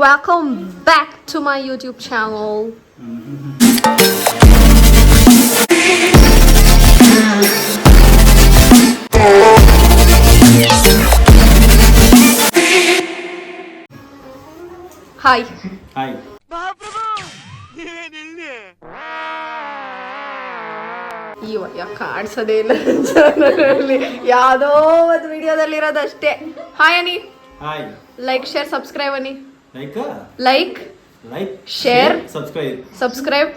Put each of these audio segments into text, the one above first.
Welcome back to my YouTube channel. Hi hi ಈ ವಯ್ಯ ಕಾಣಿಸೋದೇ ಇಲ್ಲ ಚಾನಲಲ್ಲಿ ಯಾವುದೋ ಒಂದು ವಿಡಿಯೋದಲ್ಲಿ ಇರೋದಷ್ಟೇ ಹಾಯ್ ಅನಿ hi like share subscribe any like like like share subscribe subscribe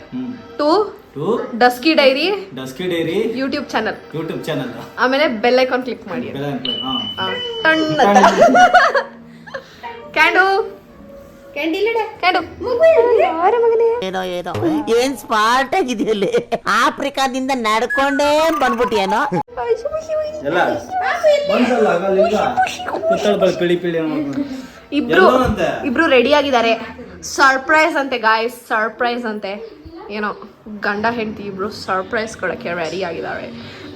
to to dusky diary dusky diary YouTube channel YouTube channel ಆಮೇಲೆ ಬೆಲ್ ಐಕಾನ್ ಕ್ಲಿಕ್ ಮಾಡಿ. ಹಾ. ಆ, ಟಣ್ಣತ್ತ. ಕ್ಯಾಂಡು ಕ್ಯಾಂಡು ಯಾರ ಮಗನೇ? ಏನೋ ಸ್ಮಾರ್ಟ್ ಆಗಿದೆಯಲ್ಲಿ ಆಫ್ರಿಕಾದಿಂದ ನಡ್ಕೊಂಡೇ ಬಂದ್ಬಿಟ್ಟಿಯೇನೋ? ಎಲ್ಲ ಇಬ್ರು? ಇಬ್ರು ರೆಡಿ ಆಗಿದ್ದಾರೆ. ಸರ್ಪ್ರೈಸ್ ಅಂತೆ ಗಾಯ್ಸ್ ಸರ್ಪ್ರೈಸ್ ಅಂತೆ. ಏನೋ ಗಂಡ ಹೆಂಡತಿ ಇಬ್ರು ಸರ್ಪ್ರೈಸ್ ಕೊಡಕ್ಕೆ ರೆಡಿ ಆಗಿದ್ದಾರೆ.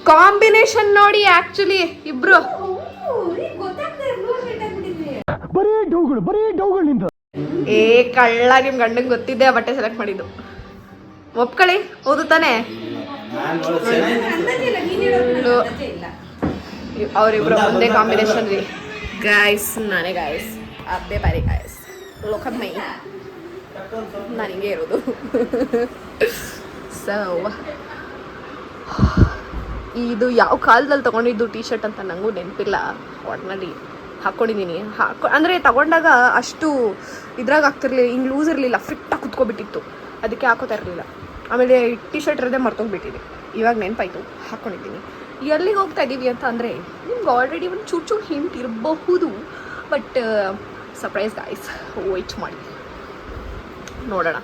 ಕಾಂಬಿನೇಷನ್ ನೋಡಿ ಆಕ್ಚುಲಿ ಇಬ್ರು. ಏ ಕಳ್ಳ ನಿಮ್ ಗಂಡಂಗ್ ಗೊತ್ತಿದ್ದೆ ಆ ಬಟ್ಟೆ ಸೆಲೆಕ್ಟ್ ಮಾಡಿದ್ದು. ಒಪ್ಕೊಳ್ಳಿ ಹೌದು ತಾನೆ. ಅವರಿಬ್ರು ಒಂದೇ ಕಾಂಬಿನೇಷನ್ ರೀ. ಗಾಯ್ಸ್ ನಾನೇ ಗಾಯ್ಸ್ ಅದೇ ಬಾರಿ ಗಾಯ್ಸ್ ಲೋಕ ಮೈ ನನಗೆ ಇರೋದು. ಸೊ ಇದು ಯಾವ ಕಾಲದಲ್ಲಿ ತಗೊಂಡಿದ್ದು ಟಿ ಶರ್ಟ್ ಅಂತ ನನಗೂ ನೆನಪಿಲ್ಲ. ಒಟ್ನಲ್ಲಿ ಹಾಕ್ಕೊಂಡಿದ್ದೀನಿ ಹಾಕೊ, ಅಂದರೆ ತಗೊಂಡಾಗ ಅಷ್ಟು ಇದ್ರಾಗ ಆಗ್ತಿರ್ಲಿಲ್ಲ, ಹಿಂಗೆ ಲೂಸ್ ಇರಲಿಲ್ಲ ಫಿಟ್ಟಾಗಿ ಕುತ್ಕೊಬಿಟ್ಟಿತ್ತು. ಅದಕ್ಕೆ ಹಾಕೋತಾ ಇರಲಿಲ್ಲ. ಆಮೇಲೆ ಟೀ ಶರ್ಟ್ ಇರೋದೇ ಮರ್ತೋಗ್ಬಿಟ್ಟಿದೆ. ಇವಾಗ ನೆನಪಾಯ್ತು ಹಾಕ್ಕೊಂಡಿದ್ದೀನಿ ಎಲ್ಲಿಗೆ ಹೋಗ್ತಾ ಇದ್ದೀವಿ ಅಂತ ಅಂದರೆ, ನಿಮ್ಗೆ ಆಲ್ರೆಡಿ ಒಂದು ಚೂರು ಚೂರು ಹಿಂಟ್ ಇರಬಹುದು. ಬಟ್ ಸರ್ಪ್ರೈಸ್ ಗಾಯ್ಸ್ ವೈಟ್ ಮಾಡಿ ನೋಡೋಣ.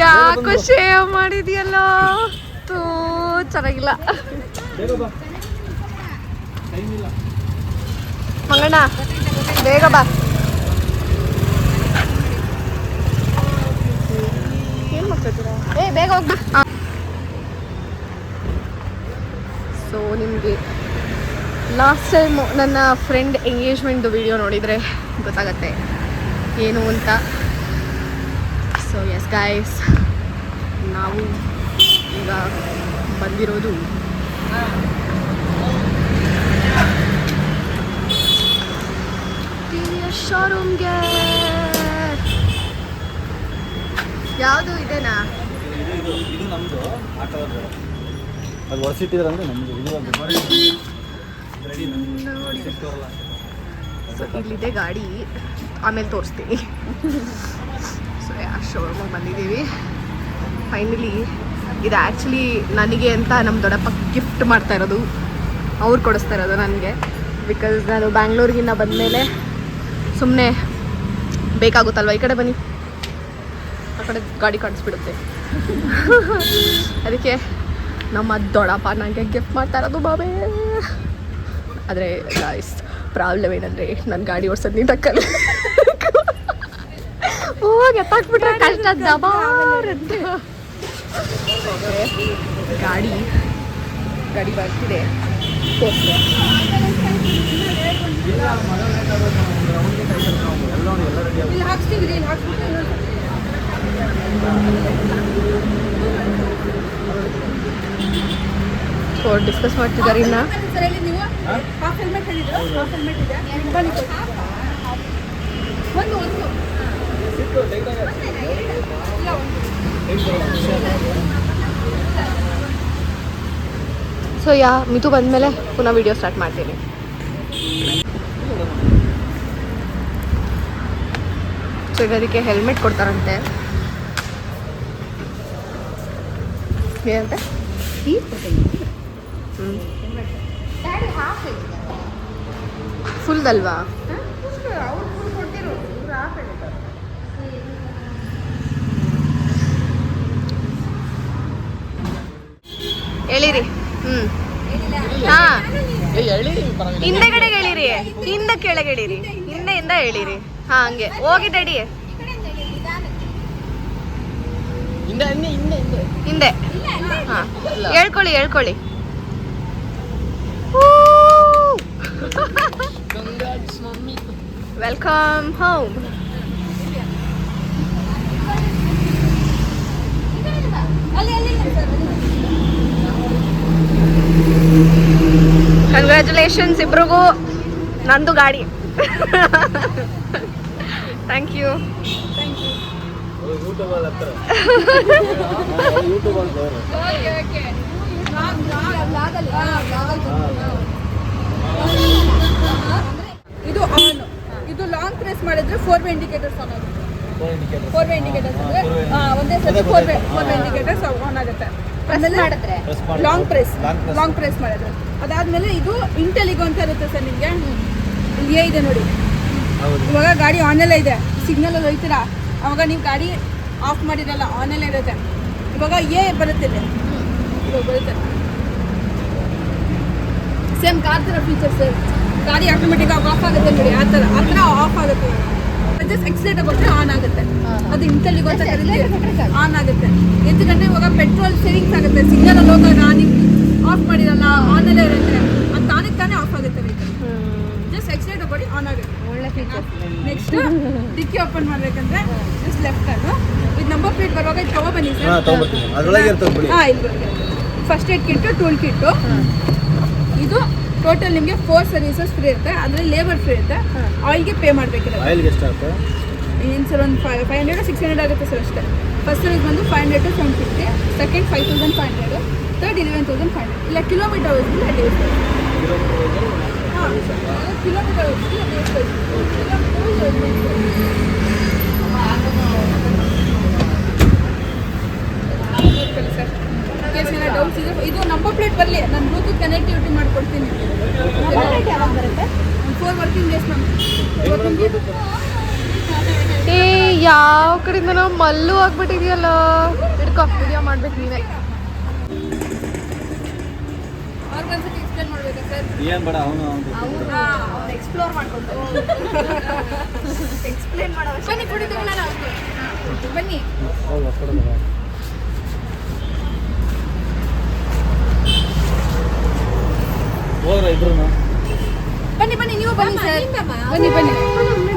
ಯಾಕೋ ಶೇವ್ ಮಾಡಿದ್ಯಲ್ಲ? ತೂ, ಚೆನ್ನಾಗಿಲ್ಲ. ಮಂಗಣ್ಣ, ಬೇಗ ಬಾ. ಏನ್ ಮಾಡ್ತಿದ್ದೀರಾ ಏ, ಬೇಗ ಹೋಗ್ಬಾ ಸೊ ನಿಮಗೆ ಲಾಸ್ಟ್ ಟೈಮ್ ನನ್ನ ಫ್ರೆಂಡ್ ಎಂಗೇಜ್ಮೆಂಟ್ದು ವಿಡಿಯೋ ನೋಡಿದರೆ ಗೊತ್ತಾಗತ್ತೆ. ಏನು ಅಂತ? ಸೊ ಎಸ್ ಗಾಯ್ಸ್ ನಾವು ಈಗ ಬಂದಿರೋದು ಶೋರೂಮ್ಗೆ ಯಾವುದು ಇದೆನಾ ಇದು ಇದು ಇದು ನಮ್ದು ಆಟೋದು ಅದು ರೆಡಿ ಸೊ ಇಲ್ಲಿದೆ ಗಾಡಿ. ಆಮೇಲೆ ತೋರಿಸ್ತೀನಿ. ಸೊ ಶೋರೂಮಿಗೆ ಬಂದಿದ್ದೀವಿ. ಫೈನಲಿ ಇದು ಆ್ಯಕ್ಚುಲಿ ನನಗೆ ಅಂತ ನಮ್ಮ ದೊಡ್ಡಪ್ಪ ಗಿಫ್ಟ್ ಮಾಡ್ತಾ ಇರೋದು. ಅವ್ರು ಕೊಡಿಸ್ತಾ ಇರೋದು ನನಗೆ. ಬಿಕಾಸ್ ನಾನು ಬ್ಯಾಂಗ್ಳೂರಿಗಿನ್ನ ಬಂದಮೇಲೆ ಸುಮ್ಮನೆ ಬೇಕಾಗುತ್ತಲ್ವ? ಈ ಕಡೆ ಬನ್ನಿ. ಆ ಕಡೆ ಗಾಡಿ ಕಾಣಿಸ್ಬಿಡುತ್ತೆ. ಅದಕ್ಕೆ ನಮ್ಮ ದೊಡ್ಡಪ್ಪ ನನಗೆ ಗಿಫ್ಟ್ ಮಾಡ್ತಾ ಇರೋದು ಬಾಬೇ ಆದರೆ ಗಾಯ್ಸ್ ಪ್ರಾಬ್ಲಮ್ ಏನಂದರೆ ನನ್ನ ಗಾಡಿ ಓಡಿಸೋದು ನೀಟಾಗಿ ಹೋಗಿ ಎತ್ತಾಕ್ಬಿಟ್ರೆ ಕಷ್ಟ ಅಂತ Okay. ಗಾಡಿ ಗಾಡಿ ಬರ್ತಿದೆ. ತೋರ್ಸ್ತೆ. ಸೊ ಡಿಸ್ಕಸ್ ಮಾಡ್ತಿದ್ದಾರೆ ಇನ್ನ ಸೊ ಯಾ ಮಿತು ಬಂದಮೇಲೆ ಪುನಃ ವಿಡಿಯೋ ಸ್ಟಾರ್ಟ್ ಮಾಡ್ತೀನಿ. ಸೊ ಈಗ ಅದಕ್ಕೆ ಹೆಲ್ಮೆಟ್ ಕೊಡ್ತಾರಂತೆ. ಏನಂತೆ ಫುಲ್ದಲ್ವಾ? ಹೇಳಿರಿ ಹ್ಮ್. ಹಾ. ಹಿಂದೆಗಡೆ ಹೇಳಿರಿ ಹಿಂದ ಕೆಳಗೆ ಹೇಳಿರಿ ಹಿಂದೆಯಿಂದ ಹೇಳಿರಿ ಹಾ ಹಂಗೆ. ಹೋಗಿ ಡ್ಯಾಡಿ ಹಿಂದೆ. ಹಾ ಹೇಳ್ಕೊಳ್ಳಿ ಹೇಳ್ಕೊಳ್ಳಿ. ವೆಲ್ಕಮ್ ಹೋಮ್ ಕಂಗ್ರ್ಯಾಚುಲೇಷನ್ಸ್ ಇಬ್ರಿಗೂ. ನಂದು ಗಾಡಿ. ಥ್ಯಾಂಕ್ ಯು ಯೂಟ್ಯೂಬಲ್ಲಿ ಹತ್ರ ಯೂಟ್ಯೂಬಲ್ಲಿ ಬೇರೆ ಇದು ಆನ್ ಇದು ಲಾಂಗ್ ಪ್ರೆಸ್ ಮಾಡಿದ್ರೆ ಫೋರ್ ವೇ ಇಂಡಿಕೇಟರ್ಸ್ ಆನ್ ಆಗುತ್ತೆ. ಫೋರ್ ವೇ ಇಂಡಿಕೇಟರ್ಸ್ ಅಂದ್ರೆ ಒಂದೇ ಸತಿ four way four way indicators on ಆಗುತ್ತೆ. ಆಮೇಲೆ ಮಾಡಿದ್ರೆ? ಲಾಂಗ್ ಪ್ರೆಸ್ ಲಾಂಗ್ ಪ್ರೆಸ್ ಮಾಡಿದ್ರೆ. ಅದಾದ್ಮೇಲೆ ಇದು ಇಂಟೆಲಿಗೋ ಅಂತ ಇರುತ್ತೆ ಸರ್ ನಿಮಗೆ. ಇಲ್ಲಿಯೇ ಎ ಇದೆ ನೋಡಿ. ಹೌದು. ಇವಾಗ ಗಾಡಿ ಆನಲ್ಲೇ ಇದೆ. ಸಿಗ್ನಲ್ ಅಲ್ಲಿ ಹೋಯ್ತೀರಾ? ಅವಾಗ ನೀವು ಗಾಡಿ ಆಫ್ ಮಾಡಿರಲ್ಲ ಆನಲ್ಲೇ ಇರುತ್ತೆ. ಇವಾಗ ಏ ಬರುತ್ತೆ ಇಲ್ಲಿ. ಇವಾಗ ಬರುತ್ತೆ. ಸೇಮ್ ಕಾರ್ ಥರ ಫೀಚರ್ಸ್ ಗಾಡಿ ಆಟೋಮೆಟಿಕ್ ಆಗಿ ಆಫ್ ಆಗುತ್ತೆ ನೋಡಿ ಆ ಥರ ಆ ಥರ ಆಫ್ ಆಗುತ್ತೆ. ಜಸ್ಟ್ ಎಕ್ಸಿಲೇಟರ್ ಕೊಟ್ಟರೆ ಆನ್ ಆಗುತ್ತೆ. ಅದು ಇಂಟೆಲಿಗೋ ಅಂತ ಆನ್ ಆಗುತ್ತೆ. ಎಂತಕ್ಕಂದ್ರೆ ಇವಾಗ ಪೆಟ್ರೋಲ್ ಸೇವಿಂಗ್ಸ್ ಆಗುತ್ತೆ. ಸಿಗ್ನಲ್ ಅಲ್ಲಿ ಹೋದಾಗ ಆನಿಂಗ್ ಆಫ್ ಮಾಡಿರಲ್ಲ ಆನಲ್ಲೇ ಇರುತ್ತೆ. ಅದು ತಾನೇ ತಾನೇ ಆಫ್ ಆಗುತ್ತೆ ವೆಹಿಕಲ್ ಜಸ್ಟ್ ಎಕ್ಸಿಲೇಟರ್ ಕೊಡಿ ಆನ್ ಆಗುತ್ತೆ. ನೆಕ್ಸ್ಟ್ ಡಿಕ್ಕಿ ಓಪನ್ ಮಾಡ್ಬೇಕಂದ್ರೆ ಜಸ್ಟ್ ಲೆಫ್ಟ್ ಅನ್ನು. ಇದು ನಂಬರ್ ಪ್ಲೇಟ್ ಬರುವಾಗ ಇದು ತಗೋ ಬನ್ನಿ ಹಾಂ ಸರ್ ಹಾಂ ಇಲ್ಲಿ first aid kit tool kit ಇದು ಟೋಟಲ್ ನಿಮಗೆ ಫೋರ್ ಸರ್ವಿಸಸ್ ಫ್ರೀ ಇರುತ್ತೆ. ಅದರಲ್ಲಿ ಲೇಬರ್ ಫ್ರೀ ಇರುತ್ತೆ. ಆಯಿಲ್ಗೆ ಪೇ ಮಾಡಬೇಕಿರುತ್ತೆ ಆಯಿಲ್ಗೆ ಎಷ್ಟಾಗುತ್ತೆ? ಏನು ಸರ್ ಒಂದು five five hundred six hundred ಆಗುತ್ತೆ ಸರ್ ಅಷ್ಟೇ. ಫಸ್ಟ್ ಸರ್ವಿಸ್ ಬಂದು five hundred two seven fifty second five thousand five hundred third eleven thousand five hundred ಇಲ್ಲ ಕಿಲೋಮೀಟರ್ ವೈಸ್ ಅಡ್ಡಿಲ್ಲ ಇದು ನಂಬರ್ ಪ್ಲೇಟ್ ಬರಲಿ ನಾನು ಬ್ಲೂಟೂತ್ ಕನೆಕ್ಟಿವಿಟಿ ಮಾಡಿಕೊಡ್ತೀನಿ. ಫೋರ್ ವರ್ಕಿಂಗ್ ಡೇಸ್ ಮ್ಯಾಮ್ ಏ ಯಾವ ಕಡೆಯಿಂದ ನಾವು ಮಲ್ಲು ಆಗ್ಬಿಟ್ಟಿದೆಯಲ್ಲ. ಹಿಡ್ಕೊ ವಿಡಿಯೋ ಮಾಡ್ಬೇಕು ನೀವೇ ಅವ್ರಿಗೊಂದ್ಸತಿ ಎಕ್ಸ್ಪ್ಲೇನ್ ಮಾಡಬೇಕಾ ಸರ್? ಏನು ಬೇಡ ಅವನು ಅವನು ಎಕ್ಸ್ಪ್ಲೋರ್ ಮಾಡ್ಕೊಂಡು ಎಕ್ಸ್ಪ್ಲೇನ್ ಮಾಡೋ ಬನ್ನಿ ನಾನು ಬನ್ನಿ. ಹೋದ್ರ ಇಬ್ರು ಬನ್ನಿ ಬನ್ನಿ ನೀವು ಬನ್ನಿ ಸರ್. ಬನ್ನಿ ಬನ್ನಿ.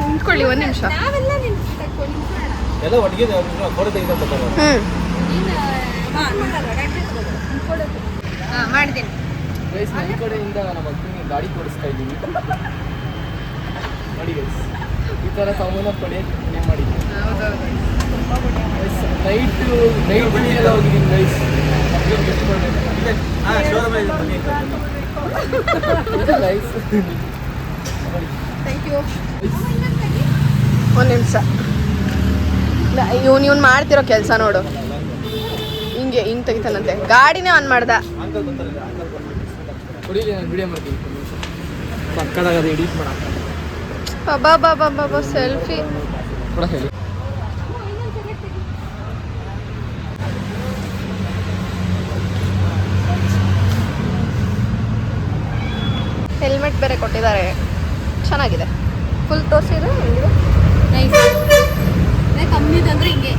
ನಿಂತ್ಕೊಳ್ಳಿ ಒಂದು ನಿಮಿಷ. ನಾವೆಲ್ಲ ಎಲ್ಲ ಒಟ್ಟಿಗೆ ಫೋಟೋ ಹಾಂ ಮಾಡಿದ್ದೀನಿ ಗೈಸ್ ನನ್ನ ಕಡೆಯಿಂದ ನಮ್ಮ ಅಕ್ಕನಿಗೆ ಗಾಡಿ ಕೊಡಿಸ್ತಾ ಇದ್ದೀನಿ. ನೋಡಿ ಗೈಸ್ ಈ ಥರ ಸಾಮಾನು ಪಡೆಯೋಕ್ಕೆ ಪುಣ್ಯ ಮಾಡಿ. ನೈಟ್ ನೈಟ್ ಎಲ್ಲ ಹೋಗಿದ್ದೀನಿ ಗೈಸ್ ಅಕ್ಕನಿಗೆ ಗೈಸ್ ಥ್ಯಾಂಕ್ ಯು ಒಂದು ನಿಮಿಷ. ಇವ್ನು ಇವ್ನು ಮಾಡ್ತಿರೋ ಕೆಲಸ ನೋಡು. ಹಿಂಗೆ ಹಿಂಗೆ ತೆಗಿತಾನಂತೆ. ಗಾಡಿನೇ ಆನ್ ಮಾಡ್ದ. ಕುಡೀಲಿ ನಾನು ವಿಡಿಯೋ ಮಾಡ್ತೀನಿ. ಪಕ್ಕದಾಗದು ಎಡಿಟ್ ಮಾಡಕ್ಕೆ ಬಾಬಾ ಬಾಬಾ ಬಾಬಾ ಸೆಲ್ಫಿ ಕೂಡ ಹೇಳಿ. ಹೆಲ್ಮೆಟ್ ಬೇರೆ ಕೊಟ್ಟಿದ್ದಾರೆ. ಚೆನ್ನಾಗಿದೆ. ಫುಲ್ ತೋರಿಸಿದ್ರೆ ಹೆಂಗಿದೆ? ನೈಸ್ ಹಿಂಗೆ. ನಾಲ್ಕಂದ್ರೆ ಹಿಂಗೆ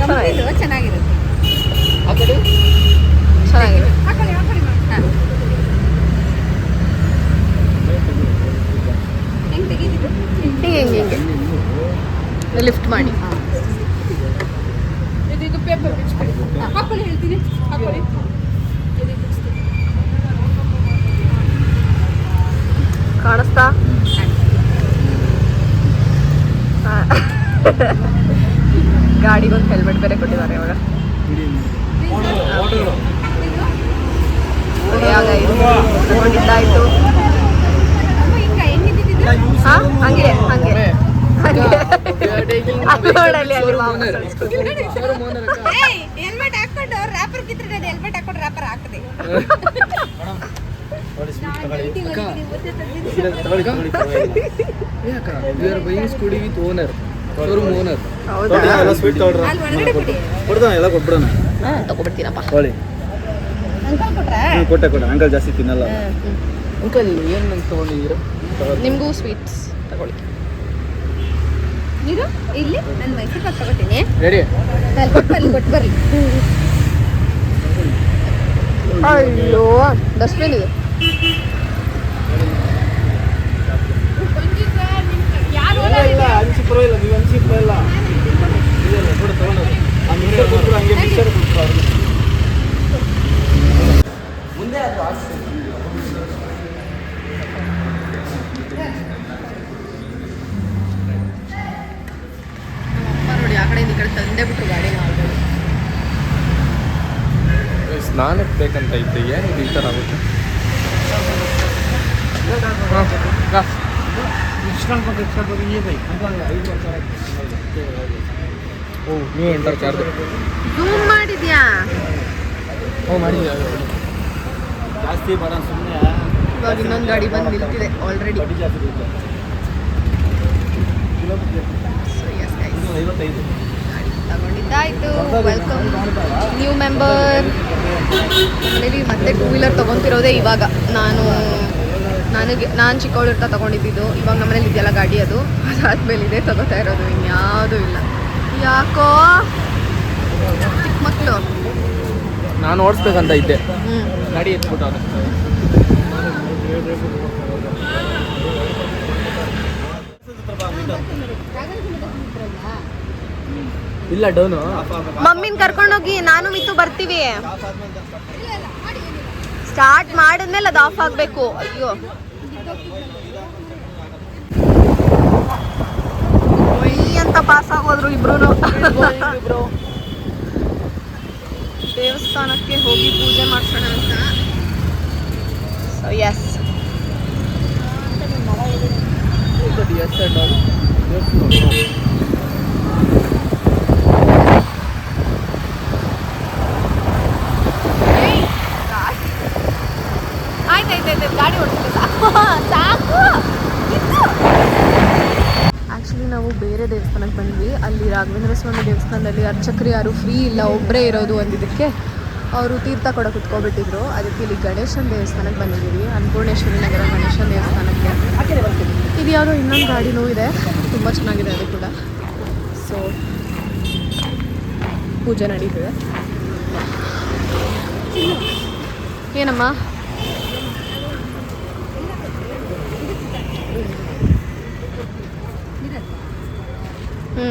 ಕಮ್ಮಿ ಕಮ್ಮಿದು ಚೆನ್ನಾಗಿರುತ್ತೆ. ಆ ಕಡೆ? ಚೆನ್ನಾಗಿದೆ ಹಾಕೊಳ್ಳಿ ಹಾಕೊಳ್ಳಿ ಹಾಂ ಹೆಂಗೆ ತೆಗೀತಿದ್ದು ಹಿಂಗೆ ಹಿಂಗೆ ಹಿಂಗೆ ಲಿಫ್ಟ್ ಮಾಡಿ ಇದು ಇದು ಪೇಪರ್ ಬಿಚ್ಕೊಳ್ಳಿ ಹಾಕೊಳ್ಳಿ ಹೇಳ್ತೀನಿ ಹಾಕೊಳ್ಳಿ ಇದು ಬಿಚ್ತೀನಿ. ಕಾಣಿಸ್ತಾ ಗಾಡಿಗೊಂದು ಹೆಲ್ಮೆಟ್ ಬೇರೆ ಕೊಟ್ಟಿದ್ದಾರೆ ಇವಾಗ ಯಾವ್ದಾಯ್ತು ತಗೊಂಡಿದ್ದಾಯ್ತು? ಹಾ? ಹಂಗೆ ಹಂಗೆ. ಹೆಲ್ಮೆಟ್ ಹಾಕೊಂಡು ರ್ಯಾಪರ್ ನಾನು ಹೆಲ್ಮೆಟ್ ಹಾಕೊಂಡು ರ್ಯಾಪರ್ ಹಾಕದೆ Scooty with owner showroom owner ಎಲ್ಲ ಕೊಟ್ಬಿಡೋಣ ತಗೊಬಿಡ್ತೀನಪ್ಪ ಕೊಟ್ಟೆ ಕೊಡ ಅಂಕಲ್ ಜಾಸ್ತಿ ತಿನ್ನಲ್ಲ. ಅಂಕಲ್ ಏನು ನಂಗೆ ತೊಗೊಂಡಿದ್ದೀರಾ ನಿಮಗೂ ಸ್ವೀಟ್ಸ್ ತಗೊಳ್ಳಿ. ಇದು ಇಲ್ಲಿ ನಾನು ಮೈಸೂರು ಪಾಕ್ ತಗೋತೀನಿ. ರೆಡಿ? ಅಲ್ಲಿ ಕೊಟ್ಟು ಅಲ್ಲಿ ಕೊಟ್ಟು ಬರಲಿ ಅಯ್ಯೋ ಡಸ್ಟ್ಬಿನ್ ಇದು. ಇಲ್ಲ ಮುಂದೆ ಅದು ಆಸೆ. ನೋಡಿ ಆ ಕಡೆ ಈ ಕಡೆ ತಂದೆ ಬಿಟ್ರು ಗಾಡಿ ಸ್ನಾನಕ್ಕೆ ಬೇಕಂತ ಇತ್ತು ಏನು ಈ ಥರ ಆಗುತ್ತೆ? ಓ ನೀವು ಎಂಟರ್ ಚಾರ್ಜ್? ಮಾಡಿದ್ಯಾ? ಓ ಮಾಡಿದ್ಯಾ? ಜಾಸ್ತಿ ಬರ ಸುಮ್ಮನೆ ಇವಾಗ ಇನ್ನೊಂದು ಗಾಡಿ ಬಂದು ನಿಲ್ತಿದೆ ಆಲ್ರೆಡಿ ತಗೊಂಡಿದ್ದಾಯ್ತು. ವೆಲ್ಕಮ್ ನ್ಯೂ ಮೆಂಬರ್ ಮನೇಲಿ ಮತ್ತೆ ಟೂ ವೀಲರ್ ತೊಗೊತಿರೋದೇ ಇವಾಗ. ನಾನು ನನಗೆ ನಾನು ಚಿಕ್ಕವಳಿರ್ತಾ ತೊಗೊಂಡಿದ್ದು. ಇವಾಗ ನಮ್ಮನೇಲಿ ಇದೆಯಲ್ಲ ಗಾಡಿ ಅದು. ಅದಾದ್ಮೇಲೆ ಇದೇ ತಗೋತಾ ಇರೋದು. ಇನ್ಯಾವುದೂ ಇಲ್ಲ. ಯಾಕೋ? ಚಿಕ್ಕ ಮಕ್ಕಳು ನಾನು ಓಡಿಸ್ಬೇಕಂತ ಇದ್ದೆ. ಗಾಡಿ ಎತ್ಬಿಟ್ಟು ಇಲ್ಲ ಡೋನು. ಮಮ್ಮಿನ ಕರ್ಕೊಂಡೋಗಿ ನಾನು ಮಿತ್ತು ಬರ್ತೀವಿ. ಸ್ಟಾರ್ಟ್ ಮಾಡಿದ್ಮೇಲೆ ಅದು ಆಫ್ ಆಗಬೇಕು. ಅಯ್ಯೋ. ಅಂತ ಪಾಸ್ ಆಗೋದ್ರು ಇಬ್ರು. ದೇವಸ್ಥಾನಕ್ಕೆ ಹೋಗಿ ಪೂಜೆ ಮಾಡ್ಸೋಣ ಅಂತ. ಸೊ ಎಸ್ ಆಯ್ತಾಯ್ತಾಯ್ತು ಗಾಡಿ ಓಡಿಸ್ಬೇಕು ಸಾಕು ಸಾಕು ಆ್ಯಕ್ಚುಲಿ ನಾವು ಬೇರೆ ದೇವಸ್ಥಾನಕ್ಕೆ ಬಂದ್ವಿ ಅಲ್ಲಿ ರಾಘವೇಂದ್ರ ಸ್ವಾಮಿ ದೇವಸ್ಥಾನದಲ್ಲಿ ಅರ್ಚಕರು ಯಾರು ಫ್ರೀ ಇಲ್ಲ ಒಬ್ಬರೇ ಇರೋದು ಅಂದಿದ್ದಕ್ಕೆ ಅವರು ತೀರ್ಥ ಕೊಡ ಕುತ್ಕೊಬಿಟ್ಟಿದ್ರು. ಅದಕ್ಕೆ ಇಲ್ಲಿ ಗಣೇಶನ ದೇವಸ್ಥಾನಕ್ಕೆ ಬಂದಿದ್ದೀವಿ. ಅನ್ನಪೂರ್ಣೇಶ್ವರಿ ನಗರ ಗಣೇಶನ ದೇವಸ್ಥಾನಕ್ಕೆ. ಇದು ಯಾವುದೋ ಇನ್ನೊಂದು ಗಾಡಿನೂ ಇದೆ ತುಂಬ ಚೆನ್ನಾಗಿದೆ ಅದು ಕೂಡ. ಸೊ ಪೂಜೆ ನಡೀತಿದೆ. ಏನಮ್ಮ? ಹ್ಞೂ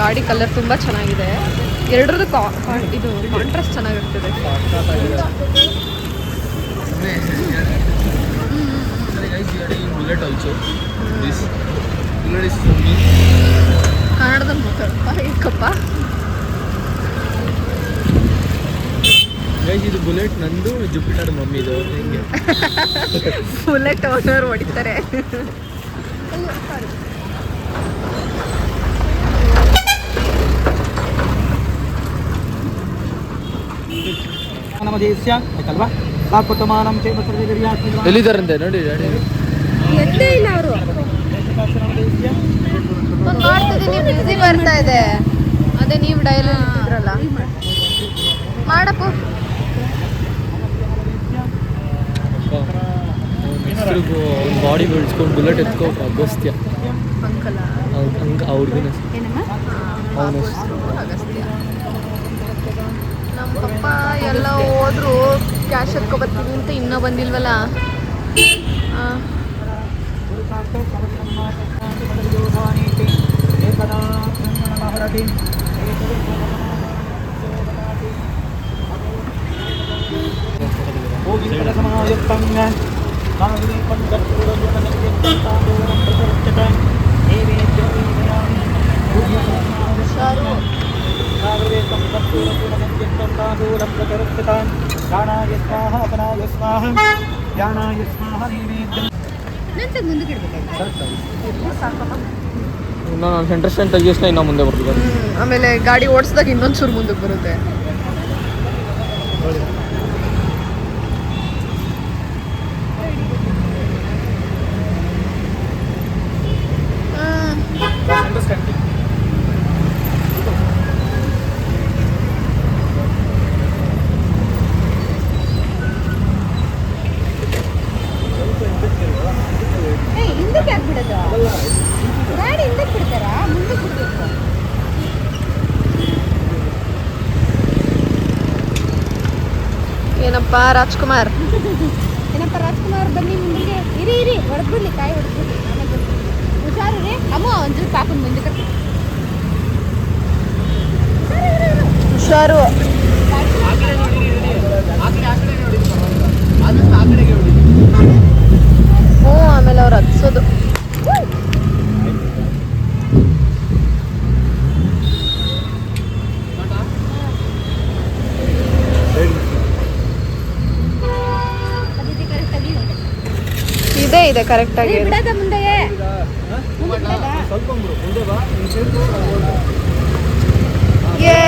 ಗಾಡಿ ಕಲರ್ ತುಂಬ ಚೆನ್ನಾಗಿದೆ. ಎರಡರದ್ದು ಕಾ ಇದು ಕಾಂಟ್ರಾಸ್ಟ್ ಚೆನ್ನಾಗಿರ್ತದೆ. ಕನ್ನಡದಲ್ಲಿ ಮಾತಾಡಪ್ಪ ಏಕಪ್ಪ. ಇದು ಬುಲೆಟ್ ನಂದು ಜುಪಿಟರ್ ಮಮ್ಮಿದು. ಇದು ಬುಲೆಟ್ ಓನರ್ ಹೊಡಿತಾರೆ ನಮ್ಮ ದೇಶ ಆಯ್ತಲ್ವಾ? ಸಾಕುಟಮಾನಂ ಚೇಮ ಸರ್ವೇರಿಯಾತ್ಮಜ ಎಲ್ಲಿದ್ದಾರಂತೆ? ನೋಡಿ ನೋಡಿ ಎತ್ತೇ ಇಲ್ಲ ಅವರು. ಮಾಡ್ತಿದ್ದೀನಿ ಬಿಸಿ ಬರ್ತಾ ಇದೆ. ಅದೇ ನೀವು ಡೈಲ್ ಇದ್ರಲ್ಲ ಮಾಡಪ್ಪ. ಬಾಡಿ ಬೆಳೆಸ್ಕೊಂಡು ಬುಲೆಟ್ ಎತ್ಕೋ ಅಗಸ್ತ್ಯ. ಅಂಕಲ ಹಂಗೆ ಆ ಹುಡುಗನ ಅವನ ಅಗಸ್ತ್ಯ. ನಮ್ಮ ಪಪ್ಪ ಎಲ್ಲ ಹೋದ್ರು. ಕ್ಯಾಶ್ ಎತ್ಕೊಬರ್ತೀನಿ ಅಂತ ಇನ್ನೂ ಬಂದಿಲ್ವಲ್ಲ? ನಾನು ಸೆಂಟರ್ ಸ್ಟ್ಯಾಂಡ್ ತೆಗಿಯೋಷ್ಟ ಇನ್ನೂ ಮುಂದೆ ಬರ್ತದೆ. ಆಮೇಲೆ ಗಾಡಿ ಓಡಿಸಿದಾಗ ಇನ್ನೊಂದು ಚೂರು ಮುಂದಕ್ಕೆ ಬರುತ್ತೆ ಹ್ಮ್. ಏನಪ್ಪ ರಾಜ್ಕುಮಾರ್. ಏನಪ್ಪ ರಾಜ್ಕುಮಾರ್ ಬನ್ನಿ ಮುಂದೆ ಇರಿ ಇರಿ ಹೊಡೆದ್ಬಿಡ್ಲಿ ಕಾಯಿ ಹೊಡೆದು ಹುಷಾರು ರೀ ಅಮ್ಮ ಒಂಚೂರು ಕಾಕೊಂಡು ಮುಂದೆ ಹುಷಾರು ಹ್ಞೂ ಆಮೇಲೆ ಅವ್ರು ಹತ್ಸೋದು ಅದಿತಿ ಕರೆಕ್ಟಾಗಿ ಇದೆ ಇದೆ ಕರೆಕ್ಟಾಗಿ ಬಿಡದ ಮುಂದೆ ಸ್ವಲ್ಪ ಬಿಡು ಮುಂದೆ ಬಾ ನೀನ್ ಸೇರ್ಕೊ, ನಾನ್ ಹೋಗ್ತೀನಿ. ಯೇ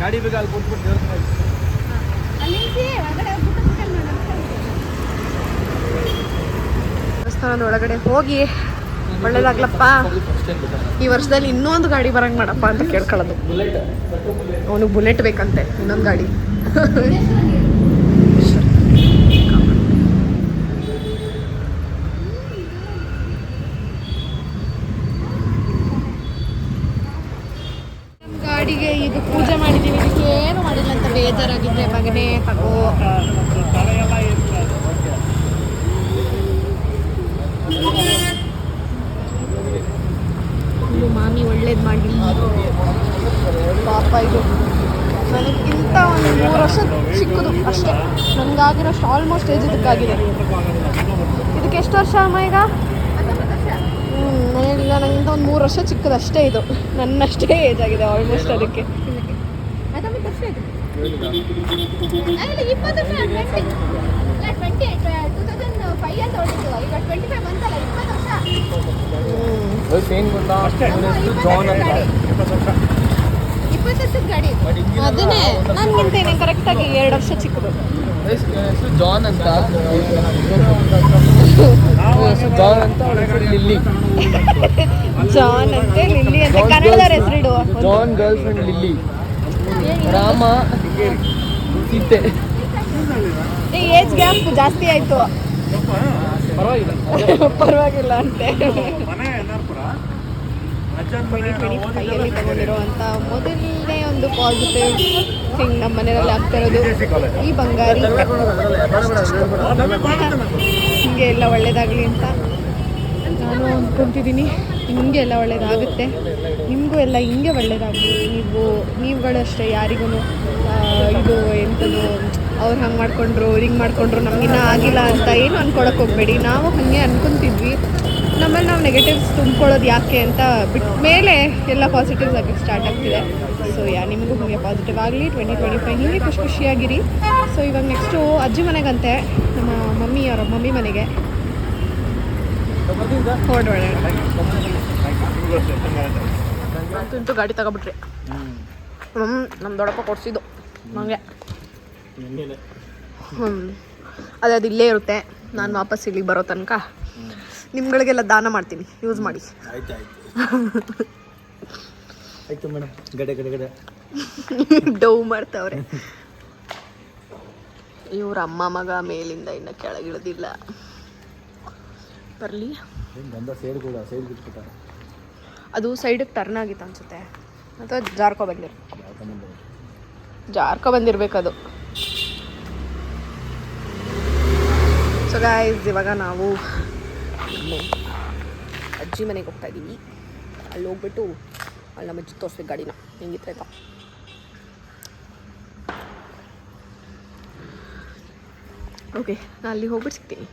ಗಾಡಿ ಬೇಗ ಅಲ್ಲಿ ಕೊಟ್ಬಿಟ್ಟು ನಾನು ದೇವಸ್ಥಾನದ ಒಳಗಡೆ ಹೋಗಿ. ಒಳ್ಳೇದಾಗ್ಲಪ್ಪ. ಈ ವರ್ಷದಲ್ಲಿ ಇನ್ನೊಂದು ಗಾಡಿ ಬರಂಗ್ ಮಾಡಪ್ಪ ಅಂತ ಕೇಳ್ಕೊಳ್ಳೋದು. ಅವನಿಗೆ ಬುಲೆಟ್ ಬೇಕಂತೆ ಇನ್ನೊಂದು ಗಾಡಿ ನಮ್ ಗಾಡಿಗೆ ಇದು ಪೂಜೆ ಮಾಡಿದೀವಿ ಇದಕ್ಕೆ ಏನು ಮಾಡಿಲ್ಲ ಅಂತ ಬೇಜಾರಾಗಿದ್ರೆ ಮಗನೇ ತಗೋ ಇದು ಮಾಮಿ ಒಳ್ಳೇದು ಮಾಡಲಿ ಪಾಪ ಇದು ನನಗಿಂತ ಒಂದು ಮೂರು ವರ್ಷ ಚಿಕ್ಕದು ಅಷ್ಟೇ ನನಗಾಗಿರೋಷ್ಟು ಆಲ್ಮೋಸ್ಟ್ ಏಜ್ ಇದಕ್ಕಾಗಿದೆ ಇದಕ್ಕೆ ಎಷ್ಟು ವರ್ಷ ಅಮ್ಮ ಈಗ? ಹ್ಞೂ ನನಗಿಂತ ಒಂದು ಮೂರು ವರ್ಷ ಚಿಕ್ಕದಷ್ಟೇ ಇದು. ನನ್ನಷ್ಟೇ ಏಜ್ ಆಗಿದೆ ಆಲ್ಮೋಸ್ಟ್ ಅದಕ್ಕೆ. ಅದನ್ನೇ ನನಗಿಂತೇನೆ ಕರೆಕ್ಟಾಗಿ ಎರಡು ವರ್ಷ ಚಿಕ್ಕದು. ಜಾನ್ ಅಂತ? ಜಾನ್ ಅಂತ ಲಿಲ್ಲಿ ಜಾನ್ ಅಂತೆ ಲಿಲ್ಲಿ ಅಂತ ಕನ್ನಡದವ್ರ ಹೆಸರಿಡು John girlfriend Lily Rama Sita age gap ಜಾಸ್ತಿ ಆಯ್ತು ಪರವಾಗಿಲ್ಲ ಪರವಾಗಿಲ್ಲ ಅಂತೆ ಕೈಯಲ್ಲಿ ತಗೊಂಡಿರುವಂತ ಮೊದಲನೇ ಒಂದು ಪಾಸಿಟಿವ್ ಥಿಂಗ್ ನಮ್ಮ ಮನೆಯಲ್ಲಿ ಆಗ್ತಾ ಇರೋದು ಈ ಬಂಗಾರಿ ಹಿಂಗೆ ಎಲ್ಲ ಒಳ್ಳೇದಾಗಲಿ ಅಂತ? ನಾನು ಅಂದ್ಕೊತಿದ್ದೀನಿ. ನಿಮಗೆ ಎಲ್ಲ ಒಳ್ಳೇದಾಗುತ್ತೆ. ನಿಮಗೂ ಎಲ್ಲ ಹಿಂಗೆ ಒಳ್ಳೇದಾಗಲಿ. ನೀವು ನೀವುಗಳು ಅಷ್ಟೇ ಯಾರಿಗೂ ಇದು ಎಂಥದ್ದು ಅವ್ರು ಹಂಗೆ ಮಾಡಿಕೊಂಡ್ರು ಹಿಂಗೆ ಮಾಡ್ಕೊಂಡ್ರು ನಮಗಿನ್ನ ಆಗಿಲ್ಲ ಅಂತ ಏನು ಅಂದ್ಕೊಳಕ್ಕೆ ಹೋಗಬೇಡಿ. ನಾವು ಹಾಗೆ ಅಂದ್ಕೊತಿದ್ವಿ ನಮ್ಮಲ್ಲಿ ನಾವು ನೆಗೆಟಿವ್ಸ್ ತುಂಬ್ಕೊಳ್ಳೋದು ಯಾಕೆ ಅಂತ ಬಿಟ್ಟ ಮೇಲೆ ಎಲ್ಲ ಪಾಸಿಟಿವ್ಸ್ ಆಗಿ ಸ್ಟಾರ್ಟ್ ಆಗ್ತಿದೆ. ಸೊ ಯಾ ನಿಮಗೂ ಹಾಗೆ ಪಾಸಿಟಿವ್ ಆಗಲಿ ಟ್ವೆಂಟಿ ಟ್ವೆಂಟಿ ಫೈವ್ ಹೀಗೆ ಖುಷಿ ಖುಷಿಯಾಗಿರಿ. ಸೊ ಇವಾಗ ನೆಕ್ಸ್ಟು ಅಜ್ಜಿ ಮನೆಗಂತೆ ನಮ್ಮ ಮಮ್ಮಿ ಅವರ ಮಮ್ಮಿ ಮನೆಗೆ. ಹೊರಡೋಣ ಅಂತೂ ಗಾಡಿ ತಗೊಬಿಟ್ರಿ. ಹ್ಞೂ ನಮ್ಮ ದೊಡ್ಡಪ್ಪ ಕೊಡ್ಸಿದ್ದು ನನಗೆ ಹ್ಞೂ ಅದೇ ಅದು ಇಲ್ಲೇ ಇರುತ್ತೆ. ನಾನು ವಾಪಸ್ ಇಲ್ಲಿಗೆ ಬರೋ ತನಕ. ನಿಮ್ಗಳಿಗೆಲ್ಲ ದಾನ ಮಾಡ್ತೀನಿ ಯೂಸ್ ಮಾಡಿ. ಆಯ್ತು ಮೇಡಮ್. ಗಡೆ ಗಡೆ ಗಡೆ. ಡೌ ಮಾಡ್ತಾವ್ರೆ. ಇವ್ರ ಅಮ್ಮ ಮಗ ಮೇಲಿಂದ ಇನ್ನ ಕೆಳಗಿಳಿದಿಲ್ಲ. ಬರಲಿ. ಅದು ಸೈಡಿಗೆ ಟರ್ನ್ ಆಗಿತ್ತು ಅನ್ಸುತ್ತೆ. ಅಥವಾ ಜಾರ್ಕೊ ಸಂಬಂಧ ಜಾರ್ಕೊ ಬಂದಿರ್ಬೇಕದು ಸೊ ಗಾಯ್ಸ್ ಇವಾಗ ನಾವು ಅಜ್ಜಿ ಮನೆಗೆ ಹೋಗ್ತಾ ಇದ್ದೀವಿ ಅಲ್ಲಿ ಹೋಗ್ಬಿಟ್ಟು ಅಲ್ಲಿ ನಮ್ಮ ಅಜ್ಜಿ ತೋರಿಸ್ಬೇಕು ಗಾಡಿನ. ಹೆಂಗಿತ್ತು ಆಯ್ತಾ? ಓಕೆ ನಾನು ಅಲ್ಲಿ ಹೋಗ್ಬಿಟ್ಟು ಸಿಗ್ತೀನಿ.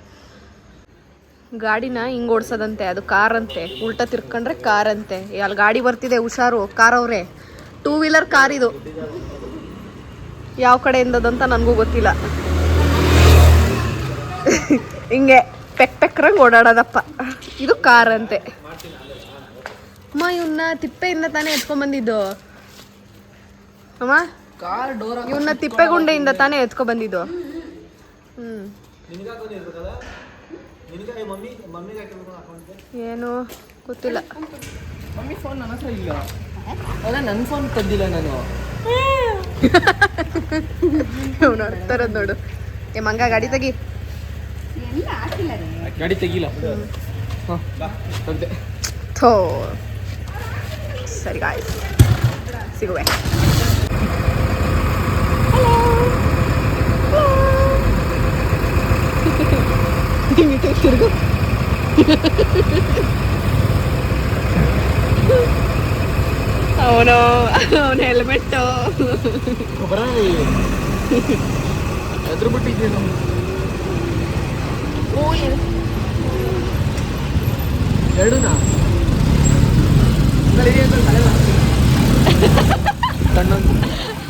ಗಾಡಿನ ಹಿಂಗೆ ಓಡಿಸೋದಂತೆ, ಅದು ಕಾರ್ ಅಂತೆ ಉಲ್ಟಾ ತಿರ್ಕೊಂಡ್ರೆ ಕಾರ್ ಅಂತೆ ಅಲ್ಲಿ ಗಾಡಿ ಬರ್ತಿದೆ, ಹುಷಾರು. ಕಾರ್ ಅವ್ರೆ. ಟೂ ವೀಲರ್ ಕಾರ್ ಇದು. ಯಾವ ಕಡೆಯಿಂದದಂತ ನನಗೂ ಗೊತ್ತಿಲ್ಲ. ಹಿಂಗೆ ಪೆಕ್ ಪೆಕ್ರಂಗೆ ಓಡಾಡೋದಪ್ಪ. ಇದು ಕಾರ್ ಅಂತೆ ಅಮ್ಮ ಇವನ್ನ ತಿಪ್ಪೆಯಿಂದ ತಾನೇ ಎತ್ಕೊಂಡ್ಬಂದಿದ್ದು ಅಮ್ಮ ಕಾರ್ ಡೋರ್ ಇವನ್ನ ತಿಪ್ಪೆಗುಂಡೆಯಿಂದ ತಾನೇ ಎತ್ಕೊ ಬಂದಿದ್ದು ನಿನಗೆ ಮಮ್ಮಿ ಮಮ್ಮಿಗೆ ಹಾಕಿರ್ಬೇಕು ಅಕೌಂಟ್ಗೆ ಏನು ಗೊತ್ತಿಲ್ಲ. ಮಮ್ಮಿ ಫೋನ್ ನನ್ನ ಹತ್ರ ಇಲ್ಲ. ಅಲ್ಲ ನನ್ನ ಫೋನ್ ತಂದಿಲ್ಲ ನಾನು. ಅರ್ಥರದ್ ನೋಡು. ಏ ಮಂಗ ಗಾಡಿ ತೆಗಿ. ಎಲ್ಲ ಹಾಕಿಲ್ಲ ರೀ ಗಾಡಿ ತೆಗಿಲ್ಲ. ಥೋ. ಸರಿ ಗಾಯ್ಸ್ ಸಿಗುವೆ. ತಿರುಗು. ಅವನು ಅವನ ಹೆಲ್ಮೆಟ್ ಎದುರು ಬಿಟ್ಟಿದ್ದೇನು ಎರಡು ನಾ ಹೋಟೆಲಿಗೆ ಬಂದಿದ್ದೀವಿ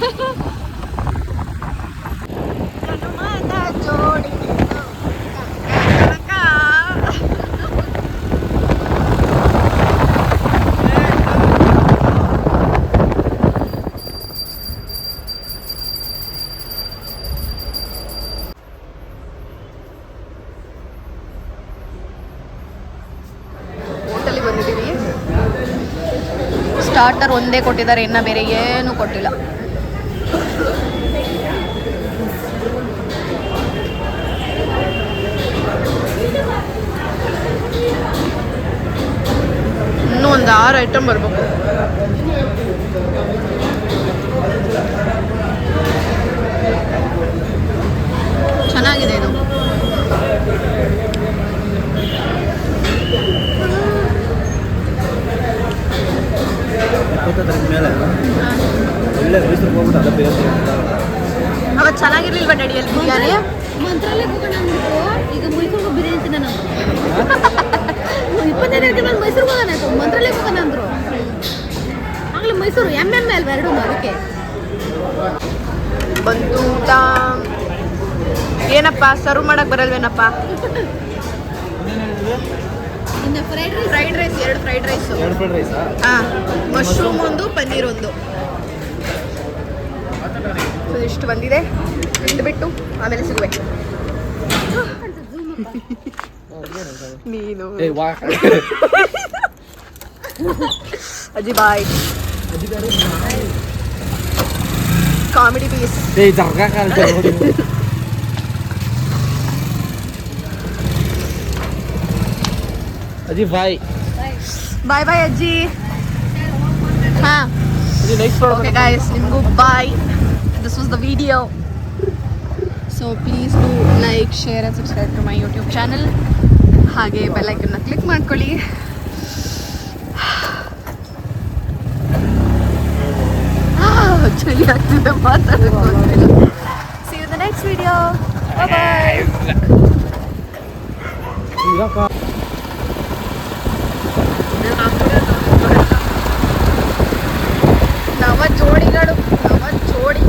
ಸ್ಟಾರ್ಟರ್ ಒಂದೇ ಕೊಟ್ಟಿದ್ದಾರೆ ಇನ್ನು ಬೇರೆ ಏನೂ ಕೊಟ್ಟಿಲ್ಲ. ಇನ್ನೂ ಒಂದು ಆರು ಐಟಮ್ ಬರ್ಬೇಕು ಚೆನ್ನಾಗಿದೆ ಇದು ಇಪ್ಪತ್ತೈದರ ಮೇಲೆ ಒಳ್ಳೆ ಮೈಸೂರಿಗೆ ಹೋಗ್ಬಿಟ್ಟು ಅದೇ ಬೇರೆ ಅವತ್ತು ಚೆನ್ನಾಗಿರ್ಲಿಲ್ವಾ ಡ್ಯಾಡಿಯಲ್ಲಿ ಬಿರಿಯಾನಿ ಮಂತ್ರಾಲಯಕ್ಕೆ ಹೋಗೋಣ ಅಂದ್ಬಿಟ್ಟು ಈಗ ಮೈಸೂರಿಗೆ ಬಿರಿಯಾನಿ ತಿನ್ನೋಣ ಗಂಟೆ ಬಂದು ಮೈಸೂರಿಗೆ ಹೋಗೋಣ ಆಯ್ತು ಮಂತ್ರಾಲಯಕ್ಕೆ ಹೋಗೋಣ ಅಂದ್ರು. ಆಗ್ಲೇ ಮೈಸೂರು ಎಂ ಎಂ ಅಲ್ವಾ ಎರಡು ಅದಕ್ಕೆ. ಊಟ. ಏನಪ್ಪ ಸರ್ವ್ ಮಾಡಕ್ ಬರಲ್ವೇನಪ್ಪ? ಫ್ರೈಡ್ ರೈಸ್ ಫ್ರೈಡ್ ರೈಸ್ ಎರಡು ಫ್ರೈಡ್ ರೈಸ್ ಎರಡು ಫ್ರೈಡ್ ರೈಸಾ ಹಾ ಮಶ್ರೂಮ್ ಒಂದು ಪನ್ನೀರ್ ಒಂದು So, ಇಷ್ಟು ಬಂದಿದೆ ತಿಂದ್ಬಿಟ್ಟು ಆಮೇಲೆ ಸಿಗುವೆ ನೀನು ಏ ವಾ ಅಜ್ಜಿ ಬಾಯ್ ಕಾಮಿಡಿ ಪೀಸ್ ಏ ಜರ್ಗ ಕಾಲ್ತೆ ನೋಡಿ ಅಜ್ಜಿ ಬಾಯ್ ಬಾಯ್ ಬಾಯ್ ಅಜ್ಜಿ. ಹಾ. ಅಜ್ಜಿ ನೆಕ್ಸ್ಟ್ ಓಕೆ ಗಾಯ್ಸ್ ನಿಮಗೂ bye this was the video so please do like share and subscribe to my YouTube channel ಹಾಗೆ ಬೆಲ್ಲೈಕನ್ನ ಕ್ಲಿಕ್ ಮಾಡ್ಕೊಳ್ಳಿ. ಆಹ್, ಚಳಿ ಆಗ್ತಿದೆ ಮಾತಾಡೋಕೆ see you the next video bye ಈಗ അവൻ ചോടികളും അവൻ ചോടി